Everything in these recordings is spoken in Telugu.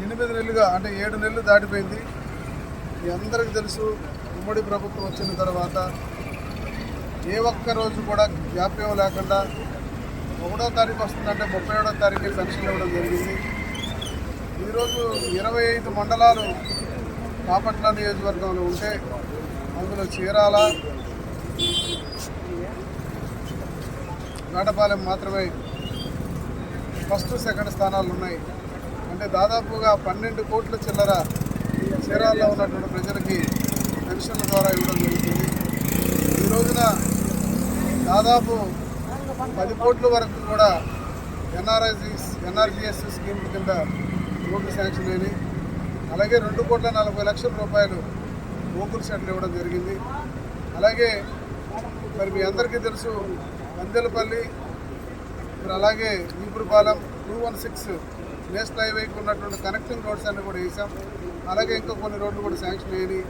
ఎనిమిది నెలలుగా అంటే ఏడు నెలలు దాటిపోయింది. మీ అందరికీ తెలుసు ఉమ్మడి ప్రభుత్వం వచ్చిన తర్వాత ఏ ఒక్క రోజు కూడా జాప్యం లేకుండా ఒకటో తారీఖు వస్తుందంటే ముప్పై ఏడో తారీఖు పెన్షన్ ఇవ్వడం జరిగింది. ఈరోజు ఇరవై ఐదు మండలాలు బాపట్ల నియోజకవర్గంలో ఉంటే అందులో చీరాల నాటపాలెం మాత్రమే ఫస్ట్ సెకండ్ స్థానాలు ఉన్నాయి. అంటే దాదాపుగా పన్నెండు కోట్ల చిల్లర చీరాల్లో ఉన్నటువంటి ప్రజలకి పెన్షన్ల ద్వారా ఇవ్వడం జరుగుతుంది. ఈ రోజున దాదాపు పది కోట్ల వరకు కూడా ఎన్ఆర్ఐజీస్ ఎన్ఆర్జిఎస్ స్కీమ్ కింద రోడ్లు శాంక్షన్ అయినాయి. అలాగే రెండు కోట్ల నలభై లక్షల రూపాయలు ఓకులు సెట్లు ఇవ్వడం జరిగింది. అలాగే మరి మీ అందరికీ తెలుసు వందెలపల్లి మరి అలాగే Eepurapalem two one six national హైవేకి ఉన్నటువంటి కనెక్టింగ్ రోడ్స్ అన్ని కూడా వేసాం అలాగే ఇంకా కొన్ని రోడ్లు కూడా శాంక్షన్ అయ్యాయి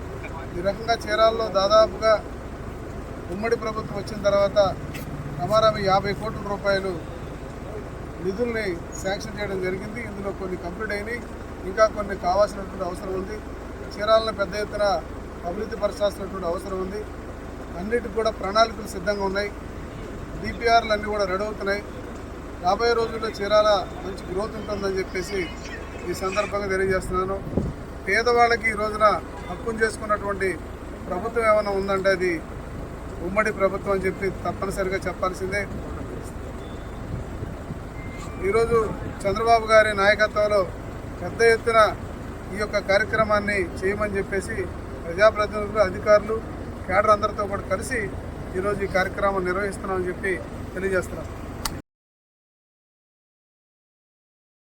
ఈ రకంగా చీరాల్లో దాదాపుగా ఉమ్మడి ప్రభుత్వం వచ్చిన తర్వాత రమారామి యాభై కోట్ల రూపాయలు నిధుల్ని శాంక్షన్ చేయడం జరిగింది. ఇందులో కొన్ని కంప్లీట్ అయినాయి. ఇంకా కొన్ని కావాల్సినటువంటి అవసరం ఉంది. చీరాలను పెద్ద ఎత్తున అభివృద్ధి పరచాల్సినటువంటి అవసరం ఉంది. అన్నిటికి కూడా ప్రణాళికలు సిద్ధంగా ఉన్నాయి. డిపిఆర్లు అన్నీ కూడా రెడీ అవుతున్నాయి. రాబోయే రోజుల్లో చీరాల మంచి గ్రోత్ ఉంటుందని చెప్పేసి ఈ సందర్భంగా తెలియజేస్తున్నాను. పేదవాళ్ళకి ఈ రోజున హక్కును చేసుకున్నటువంటి ప్రభుత్వం ఏమైనా ఉందంటే అది ఉమ్మడి ప్రభుత్వం అని చెప్పి తప్పనిసరిగా చెప్పాల్సిందే. ఈరోజు చంద్రబాబు గారి నాయకత్వంలో పెద్ద ఎత్తున ఈ యొక్క కార్యక్రమాన్ని చేయమని చెప్పేసి ప్రజాప్రతినిధులు అధికారులు కేడర్ అందరితో కూడా కలిసి ఈరోజు ఈ కార్యక్రమం నిర్వహిస్తున్నామని చెప్పి తెలియజేస్తున్నాం.